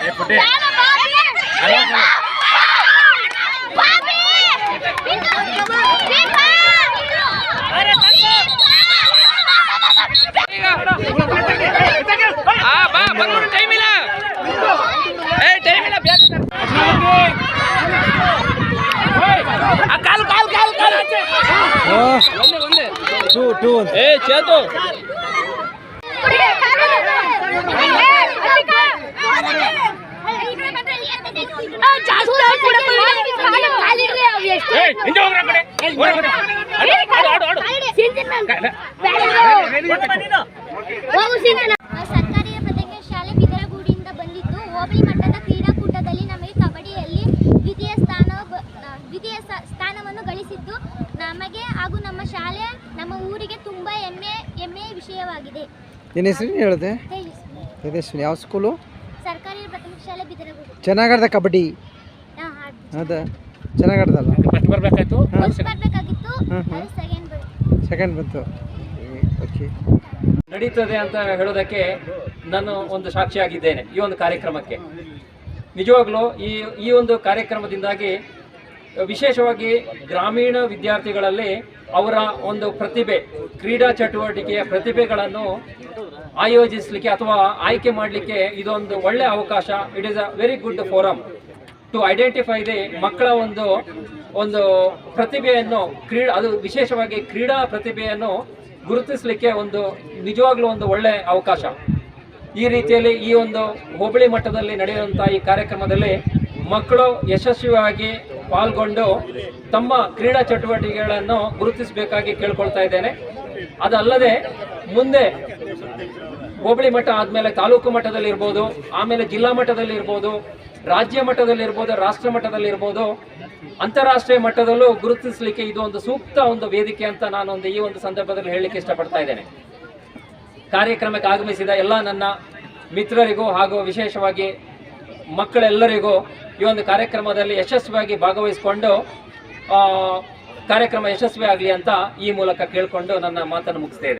એ ફૂટે two two ಅಂತ ಏ ಚೇತು. ಸರ್ಕಾರಿ ಪ್ರಾಥಮಿಕ ಶಾಲೆ ಬಿದರಗೂಡಿಯಿಂದ ಬಂದಿದ್ದು ಹೋಬಳಿ ಮಟ್ಟದ ಕ್ರೀಡಾಕೂಟದಲ್ಲಿ ನಮಗೆ ಕಬಡ್ಡಿಯಲ್ಲಿ ದ್ವಿತೀಯ ಸ್ಥಾನ ದ್ವಿತೀಯ ಸ್ಥಾನವನ್ನು ಗಳಿಸಿದ್ದು ನಮಗೆ ಹಾಗೂ ನಮ್ಮ ಶಾಲೆ ನಮ್ಮ ಊರಿಗೆ ತುಂಬ ಹೆಮ್ಮೆ ಹೆಮ್ಮೆಯ ವಿಷಯವಾಗಿದೆ. ನಿನ್ನ ಹೆಸರು ಹೇಳಿದೆ? ಯಾವ ಸ್ಕೂಲು ಸರ್ಕಾರಿ ಪ್ರಾಥಮಿಕ ಶಾಲೆ ಬಿದರಗುಡಿ. ಚೆನ್ನಾಗಿ ಆಡ್ದೆ ಕಬಡ್ಡಿ? ಹಾ, ಹಾಡು. ಹೌದಾ? ಚೆನ್ನಾಗಿ ಆಡ್ದಲ್ಲ ಫಸ್ಟ್ ಬರ್ಬೇಕಾಯ್ತು? ಫಸ್ಟ್ ಬರ್ಬೇಕಾಗಿತ್ತು. ಹ್ಮ್, ಹ್ಮ್. ಅದು ಸೆಕೆಂಡ್ ಬಂತು ಸೆಕೆಂಡ್ ಬಂತು. ಓಕೆ ನಡೀತದೆ ಅಂತ ಹೇಳೋದಕ್ಕೆ ನಾನು ಒಂದು ಸಾಕ್ಷಿಯಾಗಿದ್ದೇನೆ ಈ ಒಂದು ಕಾರ್ಯಕ್ರಮಕ್ಕೆ. ನಿಜವಾಗ್ಲೂ ಈ ಈ ಒಂದು ಕಾರ್ಯಕ್ರಮದಿಂದಾಗಿ ವಿಶೇಷವಾಗಿ ಗ್ರಾಮೀಣ ವಿದ್ಯಾರ್ಥಿಗಳಲ್ಲಿ ಅವರ ಒಂದು ಪ್ರತಿಭೆ, ಕ್ರೀಡಾ ಚಟುವಟಿಕೆಯ ಪ್ರತಿಭೆಗಳನ್ನು ಆಯೋಜಿಸಲಿಕ್ಕೆ ಅಥವಾ ಆಯ್ಕೆ ಮಾಡಲಿಕ್ಕೆ ಇದೊಂದು ಒಳ್ಳೆಯ ಅವಕಾಶ. It is a very good forum to identify the ಮಕ್ಕಳ ಒಂದು ಒಂದು ಪ್ರತಿಭೆಯನ್ನು, ಕ್ರೀಡಾ, ಅದು ವಿಶೇಷವಾಗಿ ಕ್ರೀಡಾ ಪ್ರತಿಭೆಯನ್ನು ಗುರುತಿಸಲಿಕ್ಕೆ ಒಂದು ನಿಜವಾಗ್ಲೂ ಒಂದು ಒಳ್ಳೆ ಅವಕಾಶ. ಈ ರೀತಿಯಲ್ಲಿ ಈ ಒಂದು ಹೋಬಳಿ ಮಟ್ಟದಲ್ಲಿ ನಡೆಯುವಂಥ ಈ ಕಾರ್ಯಕ್ರಮದಲ್ಲಿ ಮಕ್ಕಳು ಯಶಸ್ವಿಯಾಗಿ ಪಾಲ್ಗೊಂಡು ತಮ್ಮ ಕ್ರೀಡಾ ಚಟುವಟಿಕೆಗಳನ್ನು ಗುರುತಿಸಬೇಕಾಗಿ ಕೇಳ್ಕೊಳ್ತಾ ಇದ್ದೇನೆ. ಅದಲ್ಲದೆ ಮುಂದೆ ಹೋಬಳಿ ಮಟ್ಟ ಆದಮೇಲೆ ತಾಲೂಕು ಮಟ್ಟದಲ್ಲಿ ಇರ್ಬೋದು ಆಮೇಲೆ ಜಿಲ್ಲಾ ಮಟ್ಟದಲ್ಲಿ ಇರ್ಬೋದು ರಾಜ್ಯ ಮಟ್ಟದಲ್ಲಿ ಇರ್ಬೋದು ರಾಷ್ಟ್ರ ಮಟ್ಟದಲ್ಲಿ ಇರ್ಬೋದು ಅಂತಾರಾಷ್ಟ್ರೀಯ ಮಟ್ಟದಲ್ಲೂ ಗುರುತಿಸಲಿಕ್ಕೆ ಇದು ಒಂದು ಸೂಕ್ತ ಒಂದು ವೇದಿಕೆ ಅಂತ ನಾನು ಒಂದು ಈ ಒಂದು ಸಂದರ್ಭದಲ್ಲಿ ಹೇಳಲಿಕ್ಕೆ ಇಷ್ಟಪಡ್ತಾ ಇದ್ದೇನೆ. ಕಾರ್ಯಕ್ರಮಕ್ಕೆ ಆಗಮಿಸಿದ ಎಲ್ಲ ನನ್ನ ಮಿತ್ರರಿಗೂ ಹಾಗೂ ವಿಶೇಷವಾಗಿ ಮಕ್ಕಳೆಲ್ಲರಿಗೂ ಈ ಒಂದು ಕಾರ್ಯಕ್ರಮದಲ್ಲಿ ಯಶಸ್ವಿಯಾಗಿ ಭಾಗವಹಿಸಿಕೊಂಡು ಕಾರ್ಯಕ್ರಮ ಯಶಸ್ವಿ ಆಗಲಿ ಅಂತ ಈ ಮೂಲಕ ಕೇಳಿಕೊಂಡು ನನ್ನ ಮಾತನ್ನು ಮುಗಿಸ್ತೇನೆ